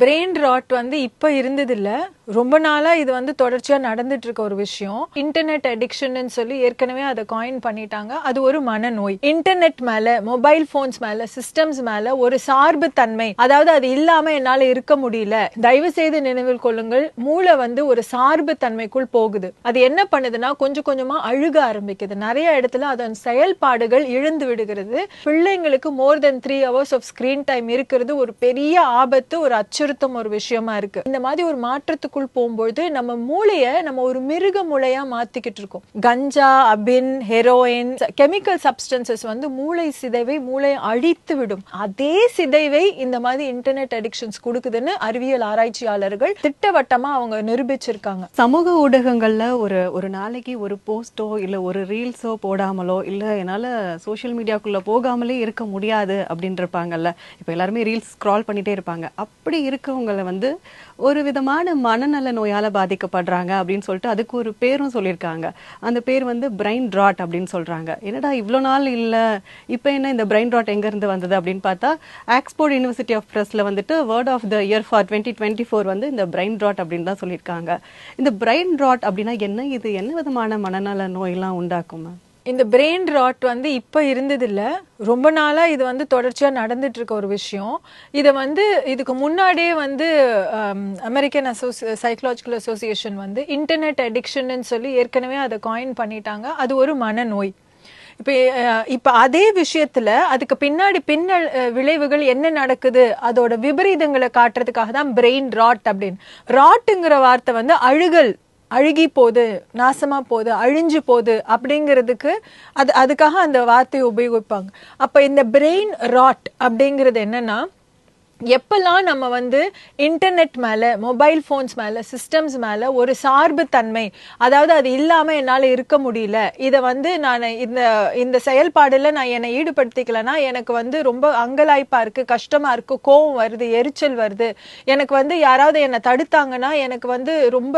Brain rod வந்து இப்ப இருந்தது இல்ல ரொம்ப நாளா இது வந்து தொடர்ச்சியா நடந்துட்டு இருக்க ஒரு விஷயம். இன்டர்நெட் அடிக்ஷன் சொல்லி ஏற்கனவே அதை காயின் பண்ணிட்டாங்க. அது ஒரு மனநோய். இன்டர்நெட் மேல மொபைல் போன்ஸ் மேல சிஸ்டம்ஸ் மேல ஒரு சார்பு தன்மை. அதாவது அது இல்லாம என்னால இருக்க முடியல. தயவு செய்து நினைவில் கொள்ளுங்கள். மூளை வந்து ஒரு சார்பு தன்மைக்குள் போகுது. அது என்ன பண்ணுதுன்னா கொஞ்சம் கொஞ்சமா அழுக ஆரம்பிக்குது. நிறைய இடத்துல அதன் செயல்பாடுகள் இழந்து விடுகிறது. பிள்ளைங்களுக்கு more than three hours of screen time இருக்கிறது ஒரு பெரிய ஆபத்து ஒரு அச்சுறுத்தும் ஒரு விஷயமா இருக்கு. இந்த மாதிரி ஒரு மாற்றத்துக்குள் போகும்போது நம்ம மூளைய நம்ம ஒரு மிருக மூளையா மாத்திக்கிட்டு இருக்கோம். கஞ்சா அபின் ஹெரோயின் கெமிக்கல் சப்ஸ்டன்சஸ் வந்து மூளை சிதைவை மூளை அழித்து விடும். அதே சிதைவை இந்த மாதிரி இன்டர்நெட் அடிக்ஷன்ஸ் கொடுக்குதுன்னு அறிவியல் ஆராய்ச்சியாளர்கள் திட்டவட்டமா அவங்க நிரூபிச்சிருக்காங்க. சமூக ஊடகங்கள்ல ஒரு ஒரு நாளைக்கு ஒரு போஸ்டோ இல்ல ஒரு ரீல்ஸோ போடாமலோ இல்ல என்னால சோஷியல் மீடியாக்குள்ள போகாமலே இருக்க முடியாது அப்படின்னு இருப்பாங்கல்ல இப்ப எல்லாருமே ரீல்ஸ் ஸ்க்ரால் பண்ணிட்டே இருப்பாங்க. அப்படி இருக்கவங்களை வந்து ஒரு விதமான மனநல நோயால் பாதிக்கப்படுறாங்க அப்படின்னு சொல்லிட்டு அதுக்கு ஒரு பேரும் சொல்லியிருக்காங்க. அந்த பேர் வந்து பிரைன் ட்ராட் அப்படின்னு சொல்றாங்க. என்னடா இவ்வளோ நாள் இல்லை இப்போ என்ன இந்த பிரைன் ட்ராட் எங்கேருந்து வந்தது அப்படின்னு பார்த்தா ஆக்ஸ்போர்ட் யூனிவர்சிட்டி ஆஃப் பிரஸ்ல வந்துட்டு word of the year for twenty twenty four வந்து இந்த பிரைன் ட்ராட் அப்படின்னு தான் சொல்லியிருக்காங்க. இந்த பிரைன் ட்ராட் அப்படின்னா என்ன? இது என்ன விதமான மனநல நோயெல்லாம் உண்டாக்கும் மேம் இந்த பிரெயின் ராட் வந்து இப்போ இருந்ததில்ல. ரொம்ப நாளாக இது வந்து தொடர்ச்சியாக நடந்துட்டு இருக்க ஒரு விஷயம். இதை வந்து இதுக்கு முன்னாடியே வந்து அமெரிக்கன் அசோசி சைக்கலாஜிக்கல் அசோசியேஷன் வந்து இன்டர்நெட் அடிக்ஷன்னு சொல்லி ஏற்கனவே அதை காயின் பண்ணிட்டாங்க. அது ஒரு மனநோய். இப்போ இப்போ அதே விஷயத்தில் அதுக்கு பின்னாடி பின்ன விளைவுகள் என்ன நடக்குது? அதோட விபரீதங்களை காட்டுறதுக்காக தான் பிரெயின் ராட் அப்படின்னு. ராட்டுங்கிற வார்த்தை வந்து அழுகல். அழுகி போகுது நாசமாக போகுது அழிஞ்சு போகுது அப்படிங்கிறதுக்கு அது அதுக்காக அந்த வார்த்தையை உபயோகிப்பாங்க. அப்போ இந்த பிரெயின் ராட் அப்படிங்கிறது என்னன்னா எப்பெல்லாம் நம்ம வந்து இன்டர்நெட் மேலே மொபைல் ஃபோன்ஸ் மேலே சிஸ்டம்ஸ் மேலே ஒரு சார்பு தன்மை அதாவது அது இல்லாமல் என்னால் இருக்க முடியல இதை வந்து நான் இந்த இந்த செயல்பாடில் நான் என்னை ஈடுபடுத்திக்கலைன்னா எனக்கு வந்து ரொம்ப அங்கலாய்ப்பாக இருக்குது கஷ்டமாக இருக்குது கோவம் வருது எரிச்சல் வருது. எனக்கு வந்து யாராவது என்னை தடுத்தாங்கன்னா எனக்கு வந்து ரொம்ப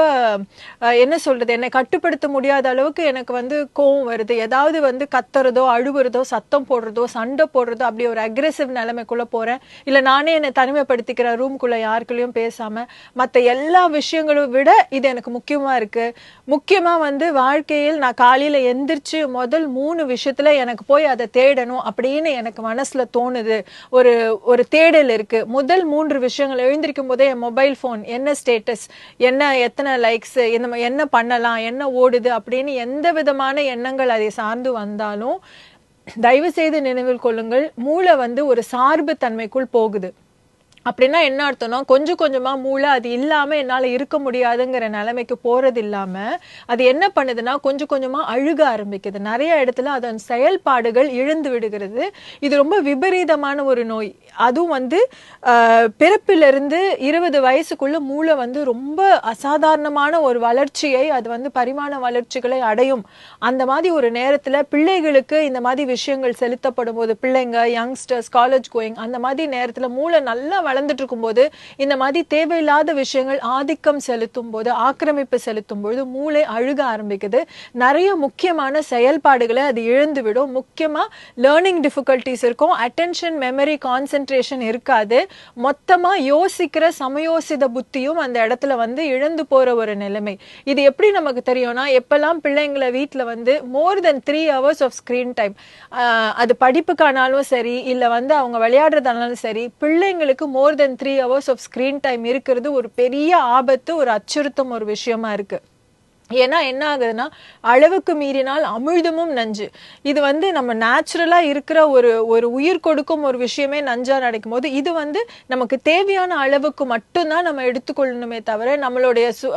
என்ன சொல்கிறது என்னை கட்டுப்படுத்த முடியாத அளவுக்கு எனக்கு வந்து கோவம் வருது. ஏதாவது வந்து கத்துறதோ அழுகுறதோ சத்தம் போடுறதோ சண்டை போடுறதோ அப்படி ஒரு அக்ரெசிவ் நிலைமைக்குள்ளே போகிறேன் இல்லை நானே என்னை தனிமைப்படுத்திக்கிறேன் ரூம்குள்ள யாருக்குள்ளயும் பேசாம மத்த எல்லா விஷயங்களும் விட இது எனக்கு முக்கியமா இருக்கு. முக்கியமா வந்து வாழ்க்கையில் நான் காலையில எந்திரிச்சு முதல் மூணு விஷயத்துல எனக்கு போய் அதை தேடணும் அப்படின்னு எனக்கு மனசுல தோணுது. ஒரு ஒரு தேடல் இருக்கு. முதல் மூன்று விஷயங்கள் எழுந்திருக்கும் போதே என் மொபைல் ஃபோன் என்ன ஸ்டேட்டஸ் என்ன எத்தனை லைக்ஸ் என்ன என்ன பண்ணலாம் என்ன ஓடுது அப்படின்னு எந்த விதமான எண்ணங்கள் அதை சார்ந்து வந்தாலும் தயவு செய்து நினைவில் கொள்ளுங்கள். மூளை வந்து ஒரு சார்பு தன்மைக்குள் போகுது. அப்படின்னா என்ன அர்த்தம்னா கொஞ்சம் கொஞ்சமாக மூளை அது இல்லாமல் என்னால் இருக்க முடியாதுங்கிற நிலைமைக்கு போகிறது இல்லாமல் அது என்ன பண்ணுதுன்னா கொஞ்சம் கொஞ்சமாக அழுக ஆரம்பிக்குது. நிறைய இடத்துல அதன் செயல்பாடுகள் இழந்து விடுகிறது. இது ரொம்ப விபரீதமான ஒரு நோய். அதுவும் வந்து பிறப்பிலிருந்து இருபது வயசுக்குள்ள மூளை வந்து ரொம்ப அசாதாரணமான ஒரு வளர்ச்சியை அது வந்து பரிமாண வளர்ச்சிகளை அடையும். அந்த மாதிரி ஒரு நேரத்தில் பிள்ளைகளுக்கு இந்த மாதிரி விஷயங்கள் செலுத்தப்படும் போது பிள்ளைங்க யங்ஸ்டர்ஸ் காலேஜ் கோயிங் அந்த மாதிரி நேரத்தில் மூளை நல்லா வளர்ந்துட்டு இருக்கும்போது இந்த மாதிரி தேவையில்லாத விஷயங்கள் ஆதிக்கம் செலுத்தும் போது ஆக்கிரமிப்பு செலுத்தும் பொழுது மூளை அழுக ஆரம்பிக்குது. நிறைய முக்கியமான செயல்பாடுகளை அது இழந்து விடும் முக்கியமா லேர்னிங் டிஃபிகல்ட்டிஸ் இருக்கும். அட்டென்ஷன் மெமரி கான்சென்ட்ரேஷன் இருக்காது. மொத்தமா யோசிக்கிற சமயோசித புத்தியும் அந்த இடத்துல வந்து இழந்து போற ஒரு நிலைமை. இது எப்படி நமக்கு தெரியும்னா எப்பெல்லாம் பிள்ளைங்களை வீட்டில் வந்து more than three hours of screen time அது படிப்புக்கானாலும் சரி இல்ல வந்து அவங்க விளையாடுறதானாலும் சரி பிள்ளைங்களுக்கு more than three hours of screen time இருக்கிறது ஒரு பெரிய ஆபத்து ஒரு அச்சுறுத்தும் ஒரு விஷயமா இருக்கு. ஏன்னா என்ன ஆகுதுன்னா அளவுக்கு மீறினால் அமிழ்தமும் நஞ்சு. இது வந்து நம்ம நேச்சுரலா இருக்கிற ஒரு ஒரு உயிர் கொடுக்கும் ஒரு விஷயமே நஞ்சா நடக்கும் போது இது வந்து நமக்கு தேவையான அளவுக்கு மட்டும்தான் நம்ம எடுத்துக்கொள்ளணுமே தவிர நம்மளுடைய சு-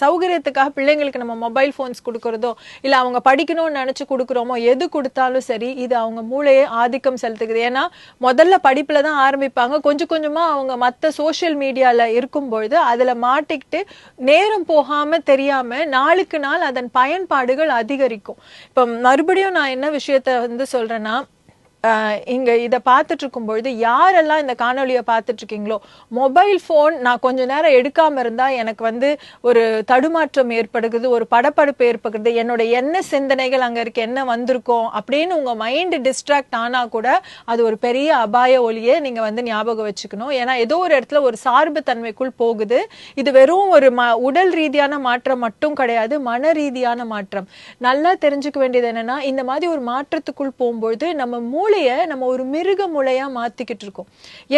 சௌகரியத்துக்காக பிள்ளைங்களுக்கு நம்ம மொபைல் ஃபோன்ஸ் கொடுக்கறதோ இல்லை அவங்க படிக்கணும்னு நினச்சி கொடுக்குறோமோ எது கொடுத்தாலும் சரி இது அவங்க மூளையை ஆதிக்கம் செலுத்துக்குது. ஏன்னா முதல்ல படிப்பில் தான் ஆரம்பிப்பாங்க. கொஞ்சம் கொஞ்சமாக அவங்க மற்ற சோஷியல் மீடியாவில் இருக்கும் பொழுது அதில் மாட்டிக்கிட்டு நேரம் போகாமல் தெரியாமல் நான் நாளுக்கு நாள் அதன் பயன்பாடுகள் அதிகரிக்கும். இப்போ மறுபடியும் நான் என்ன விஷயத்த வந்து சொல்றேன்னா இங்க இதை பார்த்துட்டு இருக்கும்பொழுது யாரெல்லாம் இந்த காணொலியை பார்த்துட்டு இருக்கீங்களோ மொபைல் ஃபோன் நான் கொஞ்ச நேரம் எடுக்காம இருந்தா எனக்கு வந்து ஒரு தடுமாற்றம் ஏற்படுகிறது ஒரு படப்படுப்பு ஏற்படுகிறது. என்னோட என்ன சிந்தனைகள் அங்க இருக்கு என்ன வந்திருக்கோம் அப்படின்னு உங்க மைண்டு டிஸ்ட்ராக்ட் ஆனா கூட அது ஒரு பெரிய அபாய ஒலியை நீங்க வந்து ஞாபகம் வச்சுக்கணும். ஏன்னா ஏதோ ஒரு இடத்துல ஒரு சார்பு தன்மைக்குள் போகுது. இது வெறும் ஒரு ம உடல் ரீதியான மாற்றம் மட்டும் கிடையாது மன ரீதியான மாற்றம். நல்லா தெரிஞ்சுக்க வேண்டியது என்னன்னா இந்த மாதிரி ஒரு மாற்றத்துக்குள் போகும்பொழுது நம்ம மூ மூளையை நம்ம ஒரு மிருக மூளையாக மாற்றிக்கிட்டு இருக்கோம்.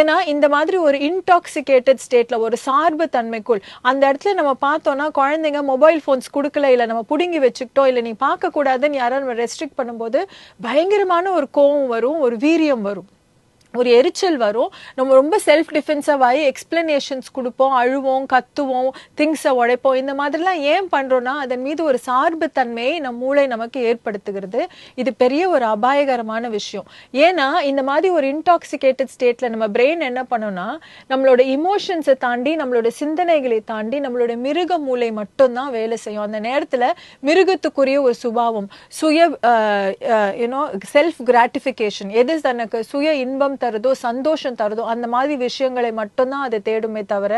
ஏன்னா இந்த மாதிரி ஒரு இன்டாக்சிகேட்டட் ஸ்டேட்டில் ஒரு சார்பு தன்மைக்குள் அந்த இடத்துல நம்ம பார்த்தோன்னா குழந்தைங்க மொபைல் ஃபோன்ஸ் கொடுக்கல இல்லை நம்ம பிடுங்கி வச்சுக்கிட்டோம் இல்லை நீ பார்க்கக்கூடாதுன்னு யாரும் யாராவது ரெஸ்ட்ரிக்ட் பண்ணும்போது பயங்கரமான ஒரு கோவம் வரும் ஒரு வீரியம் வரும். ஒரு எரிச்சல் வரும். நம்ம ரொம்ப செல்ஃப் டிஃபென்சிவ் ஆகி எக்ஸ்பிளனேஷன்ஸ் கொடுப்போம் அழுவோம் கத்துவோம் திங்ஸை உடைப்போம். இந்த மாதிரிலாம் ஏன் பண்ணுறோன்னா அதன் மீது ஒரு சார்பு தன்மையை நம் மூளை நமக்கு ஏற்படுத்துகிறது. இது பெரிய ஒரு அபாயகரமான விஷயம். ஏன்னா இந்த மாதிரி ஒரு இன்டாக்சிகேட்டட் ஸ்டேட்டில் நம்ம பிரெயின் என்ன பண்ணோம்னா நம்மளோட இமோஷன்ஸை தாண்டி நம்மளோட சிந்தனைகளை தாண்டி நம்மளோட மிருக மூளை மட்டும்தான் வேலை செய்யும். அந்த நேரத்தில் மிருகத்துக்குரிய ஒரு சுபாவம் சுய யூனோ செல்ஃப் கிராட்டிஃபிகேஷன் எது தனக்கு சுய இன்பம் தருதோ சந்தோஷம் தருதோ அந்த மாதிரி விஷயங்களை மட்டும்தான் அதை தேடுமே தவிர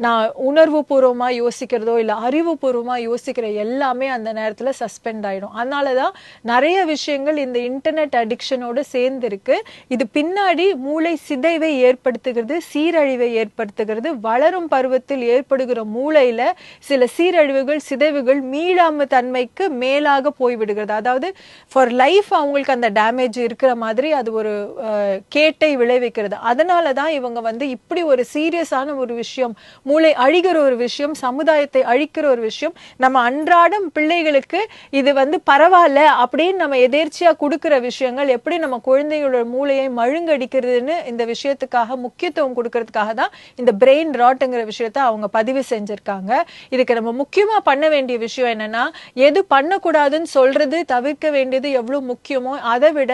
நான் உணர்வு பூர்வமாக யோசிக்கிறதோ இல்லை அறிவு பூர்வமாக யோசிக்கிற எல்லாமே அந்த நேரத்தில் சஸ்பெண்ட் ஆகிடும் அதனால தான் நிறைய விஷயங்கள் இந்த இன்டர்நெட் அடிக்ஷனோடு சேர்ந்துருக்கு. இது பின்னாடி மூளை சிதைவை ஏற்படுத்துகிறது சீரழிவை ஏற்படுத்துகிறது. வளரும் பருவத்தில் ஏற்படுகிற மூளையில் சில சீரழிவுகள் சிதைவுகள் மீளாம தன்மைக்கு மேலாக போய்விடுகிறது. அதாவது ஃபார் லைஃப் அவங்களுக்கு அந்த டேமேஜ் இருக்கிற மாதிரி அது ஒரு அஹ், கேட்டை விளைவிக்கிறது. அதனால தான் இவங்க வந்து இப்படி ஒரு சீரியஸான ஒரு விஷயம் மூளை அழிகிற ஒரு விஷயம் சமுதாயத்தை அழிக்கிற ஒரு விஷயம் நம்ம அன்றாடம் பிள்ளைகளுக்கு இது வந்து பரவாயில்ல அப்படின்னு நம்ம எதேர்ச்சியா கொடுக்கிற விஷயங்கள் எப்படி நம்ம குழந்தைகளோட மூளையை மழுங்கடிக்கிறதுன்னு இந்த விஷயத்துக்காக முக்கியத்துவம் கொடுக்கறதுக்காக தான் இந்த பிரெயின் ராட்டுங்கிற விஷயத்த அவங்க பதிவு செஞ்சுருக்காங்க. இதுக்கு நம்ம முக்கியமா பண்ண வேண்டிய விஷயம் என்னன்னா எது பண்ணக்கூடாதுன்னு சொல்றது தவிர்க்க வேண்டியது எவ்வளவு முக்கியமோ அதை விட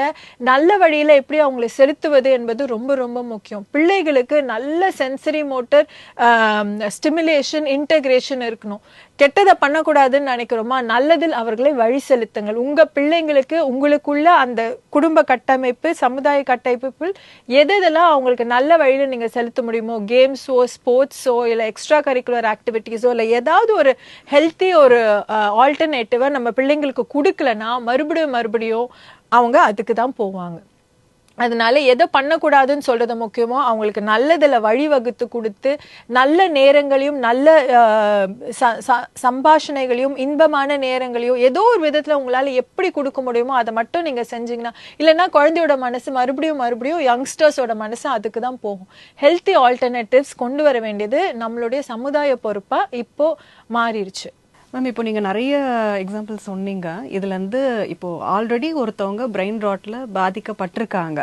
நல்ல வழியில எப்படி அவங்களை செலுத்துவது என்பது ரொம்ப ரொம்ப முக்கியம். பிள்ளைகளுக்கு நல்ல சென்சரி மோட்டர் ஸ்டிமுலேஷன் இன்டகிரேஷன் இருக்கணும். கெட்டதை பண்ணக்கூடாதுன்னு நினைக்கிறோமா? நல்லதில் அவர்களை வழி செலுத்துங்கள். உங்கள் பிள்ளைங்களுக்கு உங்களுக்குள்ள அந்த குடும்ப கட்டமைப்பு சமுதாய கட்டமைப்பில் எதெல்லாம் அவங்களுக்கு நல்ல வழியில் நீங்கள் செலுத்த முடியுமோ? கேம்ஸோ ஸ்போர்ட்ஸோ இல்லை எக்ஸ்ட்ரா கரிக்குலர் ஆக்டிவிட்டீஸோ இல்லை ஏதாவது ஒரு ஹெல்த்தி ஒரு ஆல்டர்னேட்டிவாக நம்ம பிள்ளைங்களுக்கு கொடுக்கலன்னா மறுபடியும் மறுபடியும் அவங்க அதுக்கு தான் போவாங்க. அதனால எதை பண்ணக்கூடாதுன்னு சொல்றது முக்கியமோ அவங்களுக்கு நல்லதில் வழிவகுத்து கொடுத்து நல்ல நேரங்களையும் நல்ல ச- ச- சம்பாஷணைகளையும் இன்பமான நேரங்களையும் ஏதோ ஒரு விதத்தில் உங்களால் எப்படி கொடுக்க முடியுமோ அதை மட்டும் நீங்கள் செஞ்சீங்கன்னா இல்லைன்னா குழந்தையோட மனசு மறுபடியும் மறுபடியும் யங்ஸ்டர்ஸோட மனசு அதுக்கு தான் போகும். ஹெல்த்தி ஆல்டர்னேட்டிவ்ஸ் கொண்டு வர வேண்டியது நம்மளுடைய சமுதாய பொறுப்பாக இப்போ மாறிடுச்சு. மேம் இப்போ நீங்கள் நிறைய எக்ஸாம்பிள் சொன்னீங்க. இதுலேருந்து இப்போது ஆல்ரெடி ஒருத்தவங்க பிரெயின் ராட்டில் பாதிக்கப்பட்டிருக்காங்க.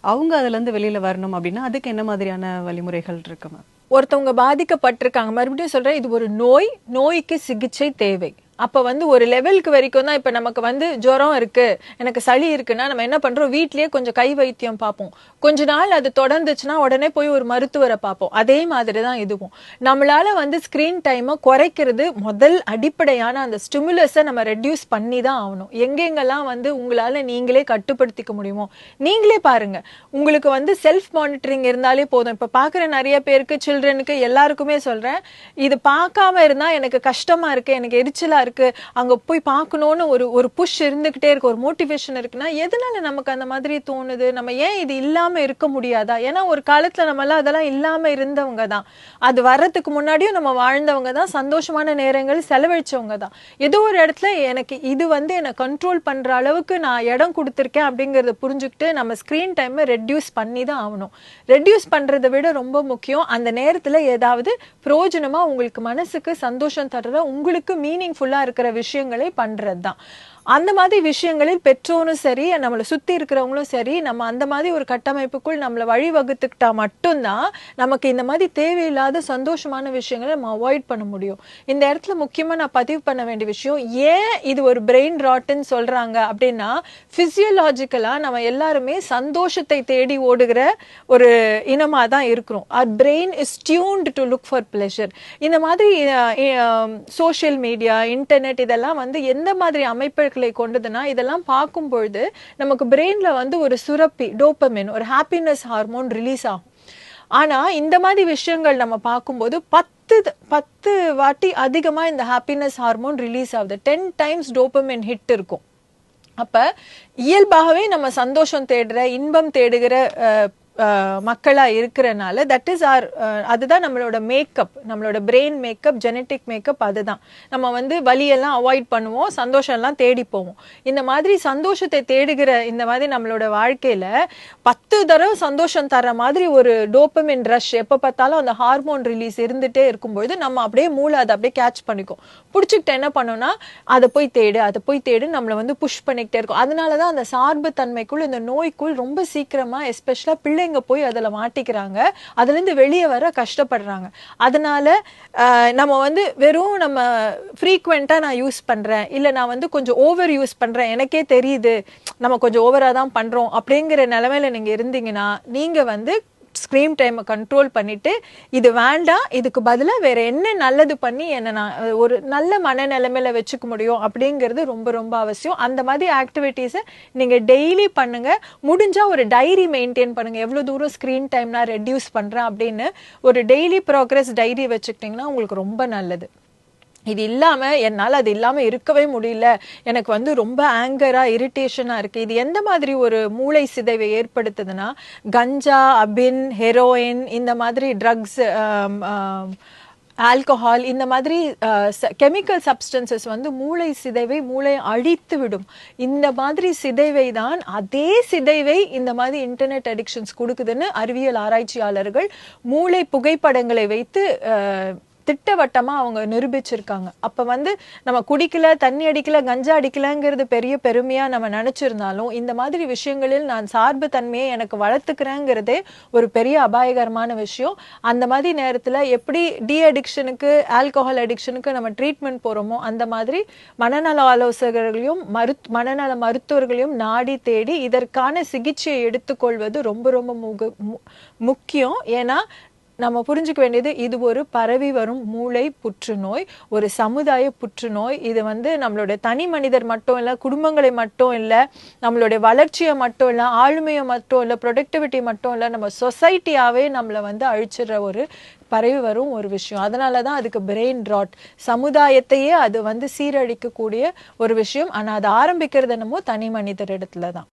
அவங்க அதுலேருந்து வெளியில் வரணும் அப்படின்னா அதுக்கு என்ன மாதிரியான வழிமுறைகள் இருக்கு மேம் ஒருத்தவங்க பாதிக்கப்பட்டிருக்காங்க. மறுபடியும் சொல்கிறேன் இது ஒரு நோய். நோய்க்கு சிகிச்சை தேவை. அப்போ வந்து ஒரு லெவலுக்கு வரைக்கும் தான் இப்போ நமக்கு வந்து ஜுரம் இருக்கு. எனக்கு சளி இருக்குன்னா நம்ம என்ன பண்றோம்? வீட்லேயே கொஞ்சம் கை வைத்தியம் பார்ப்போம். கொஞ்ச நாள் அது தொடர்ந்துச்சுன்னா உடனே போய் ஒரு மருத்துவரை பார்ப்போம். அதே மாதிரி தான் இதுவும். நம்மளால வந்து ஸ்கிரீன் டைமை குறைக்கிறது முதல் அடிப்படையான அந்த ஸ்டிமுலஸை நம்ம ரெடியூஸ் பண்ணி தான் ஆகணும். எங்கெங்கெல்லாம் வந்து உங்களால நீங்களே கட்டுப்படுத்திக்க முடியுமோ? நீங்களே பாருங்க. உங்களுக்கு வந்து செல்ஃப் மானிட்டரிங் இருந்தாலே போதும். இப்போ பார்க்குற நிறைய பேருக்கு சில்ட்ரனுக்கு எல்லாருக்குமே சொல்றேன். இது பார்க்காம இருந்தா எனக்கு கஷ்டமா இருக்கு எனக்கு எரிச்சலா இருக்கு. அங்க போய் பார்க்கணும்னு ஒரு ஒரு புஷ் இருந்துகிட்டே இருக்கு. ஒரு மோட்டிவேஷன் இருக்குன்னா எதனால நமக்கு அந்த மாதிரி தோணுது? நம்ம ஏன் இது இல்லாம இருக்க முடியாதா? ஏன்னா ஒரு காலத்துல நம்ம எல்லாம் அதெல்லாம் இல்லாம இருந்தவங்க தான். அது வர்றதுக்கு முன்னாடியும் நம்ம வாழ்ந்தவங்க தான். சந்தோஷமான நேரங்கள் செலவழிச்சவங்க தான். ஏதோ ஒரு இடத்துல எனக்கு இது வந்து என்னை கண்ட்ரோல் பண்ற அளவுக்கு நான் இடம் கொடுத்துருக்கேன் அப்படிங்கறத புரிஞ்சுக்கிட்டு நம்ம ஸ்கிரீன் டைமை ரெடியூஸ் பண்ணி தான் ஆகணும். ரெடியூஸ் பண்றதை விட ரொம்ப முக்கியம். அந்த நேரத்துல ஏதாவது பிரயோஜனமா உங்களுக்கு மனசுக்கு சந்தோஷம் தர்ற உங்களுக்கு மீனிங்ஃபுல்லா இருக்கிற விஷயங்களை பண்றது தான் அந்த மாதிரி விஷயங்களில் பெற்றோரும் சரி நம்மளை சுற்றி இருக்கிறவங்களும் சரி நம்ம அந்த மாதிரி ஒரு கட்டமைப்புக்குள் நம்மளை வழிவகுத்துக்கிட்டா மட்டும்தான் நமக்கு இந்த மாதிரி தேவையில்லாத சந்தோஷமான விஷயங்களை நம்ம அவாய்ட் பண்ண முடியும். இந்த இடத்துல முக்கியமாக நான் பதிவு பண்ண வேண்டிய விஷயம் ஏன் இது ஒரு பிரெயின் ராட்டுன்னு சொல்கிறாங்க அப்படின்னா ஃபிசியலாஜிக்கலாக நம்ம எல்லாருமே சந்தோஷத்தை தேடி ஓடுகிற ஒரு இனமாக தான் இருக்கிறோம். Our brain is tuned to look for pleasure இந்த மாதிரி சோஷியல் மீடியா இன்டர்நெட் இதெல்லாம் வந்து எந்த மாதிரி அமைப்பு மனவிலக்கலை கொண்டதுன்னா இதெல்லாம் பார்க்கும் பொழுது நமக்கு பிரெயின்ல வந்து ஒரு சுரப்பி டோப்பமின் ஒரு ஹாப்பினஸ் ஹார்மோன் ரிலீஸ் ஆகும். ஆனா இந்த மாதிரி விஷயங்கள் நம்ம பார்க்கும்போது பத்து பத்து வாட்டி அதிகமா இந்த ஹாப்பினஸ் ஹார்மோன் ரிலீஸ் ஆகுது. டென் டைம்ஸ் டோப்பமின் ஹிட் இருக்கும். அப்ப இயல்பாகவே நம்ம சந்தோஷம் தேடுற இன்பம் தேடுகிற மக்களாக இருக்கிறனால தட் இஸ் ஆர் அதுதான் நம்மளோட மேக்கப் நம்மளோட பிரெயின் மேக்கப் ஜெனட்டிக் மேக்கப் அதுதான். நம்ம வந்து வலியெல்லாம் அவாய்ட் பண்ணுவோம் சந்தோஷம்லாம் தேடி போவோம். இந்த மாதிரி சந்தோஷத்தை தேடுகிற இந்த மாதிரி நம்மளோட வாழ்க்கையில் பத்து தடவை சந்தோஷம் தர மாதிரி ஒரு டோப்பமின் ரஷ் எப்போ பார்த்தாலும் அந்த ஹார்மோன் ரிலீஸ் இருந்துகிட்டே இருக்கும்பொழுது நம்ம அப்படியே மூளை அதை அப்படியே கேட்ச் பண்ணிக்கும். பிடிச்சிக்கிட்டு என்ன பண்ணோம்னா அதை போய் தேடு அதை போய் தேடு நம்மளை வந்து புஷ் பண்ணிக்கிட்டே இருக்கும். அதனால தான் அந்த சார்பு தன்மைக்குள் இந்த நோய்க்குள் ரொம்ப சீக்கிரமாக எஸ்பெஷலாக பிள்ளை பிள்ளைங்க போய் அதுல மாட்டிக்கிறாங்க. அதுல இருந்து வெளியே வர கஷ்டப்படுறாங்க. அதனால நம்ம வந்து வெறும் நம்ம ஃப்ரீக்வெண்ட்டாக நான் யூஸ் பண்றேன். இல்ல நான் வந்து கொஞ்சம் ஓவர் யூஸ் பண்றேன். எனக்கே தெரியுது. நம்ம கொஞ்சம் ஓவரா தான் பண்றோம். அப்படிங்கிற நிலைமையில நீங்க இருந்தீங்கன்னா நீங்க வந்து ஸ்க்ரீன் டைமை கண்ட்ரோல் பண்ணிட்டு இது வேண்டாம் இதுக்கு பதிலாக வேற என்ன நல்லது பண்ணி என்னை நான் ஒரு நல்ல மனநிலைமையில வச்சுக்க முடியும் அப்படிங்கிறது ரொம்ப ரொம்ப அவசியம். அந்த மாதிரி ஆக்டிவிட்டீஸை நீங்கள் டெய்லி பண்ணுங்க. முடிஞ்சால் ஒரு டைரி மெயின்டைன் பண்ணுங்க. எவ்வளோ தூரம் ஸ்க்ரீன் டைம் நான் ரெடியூஸ் பண்ணுறேன் அப்படின்னு ஒரு டெய்லி ப்ராக்ரஸ் டைரி வச்சுக்கிட்டிங்கன்னா உங்களுக்கு ரொம்ப நல்லது. இது இல்லாமல் என்னால் அது இல்லாமல் இருக்கவே முடியல. எனக்கு வந்து ரொம்ப ஆங்கராக இரிட்டேஷனாக இருக்குது இது எந்த மாதிரி ஒரு மூளை சிதைவை ஏற்படுத்துதுன்னா கஞ்சா அபின் ஹெரோயின் இந்த மாதிரி ட்ரக்ஸ் ஆல்கஹால் இந்த மாதிரி கெமிக்கல் சப்ஸ்டன்சஸ் வந்து மூளை சிதைவை மூளை அழித்து விடும். இந்த மாதிரி சிதைவை தான் அதே சிதைவை இந்த மாதிரி இன்டர்நெட் அடிக்ஷன்ஸ் கொடுக்குதுன்னு அறிவியல் ஆராய்ச்சியாளர்கள் மூளை புகைப்படங்களை வைத்து திட்டவட்டமாக அவங்க நிரூபிச்சிருக்காங்க. அப்போ வந்து நம்ம குடிக்கல தண்ணி அடிக்கல கஞ்சா அடிக்கலங்கிறது பெரிய பெருமையாக நம்ம நினச்சிருந்தாலும் இந்த மாதிரி விஷயங்களில் நான் சார்பு தன்மையை எனக்கு வளர்த்துக்கிறேங்கிறதே ஒரு பெரிய அபாயகரமான விஷயம். அந்த மாதிரி நேரத்தில் எப்படி டி அடிக்ஷனுக்கு ஆல்கஹால் அடிக்ஷனுக்கு நம்ம ட்ரீட்மெண்ட் போகிறோமோ அந்த மாதிரி மனநல ஆலோசகர்களையும் மரு மனநல மருத்துவர்களையும் நாடி தேடி இதற்கான சிகிச்சையை எடுத்துக்கொள்வது ரொம்ப ரொம்ப முக- மு- முக்கியம். ஏன்னா நம்ம புரிஞ்சுக்க வேண்டியது இது ஒரு பரவி வரும் மூளை புற்றுநோய் ஒரு சமுதாய புற்றுநோய். இது வந்து நம்மளுடைய தனி மனிதர் மட்டும் இல்லை குடும்பங்களை மட்டும் இல்லை நம்மளுடைய வளர்ச்சியை மட்டும் இல்லை ஆளுமையை மட்டும் இல்லை ப்ரொடக்டிவிட்டி மட்டும் இல்லை நம்ம சொசைட்டியாகவே நம்மளை வந்து அழிச்சிடுற ஒரு பரவி வரும் ஒரு விஷயம். அதனால தான் அதுக்கு பிரெயின் ராட் சமுதாயத்தையே அது வந்து சீரழிக்கக்கூடிய ஒரு விஷயம். ஆனால் அது ஆரம்பிக்கிறது என்னமோ தனி மனிதர் இடத்துல தான்.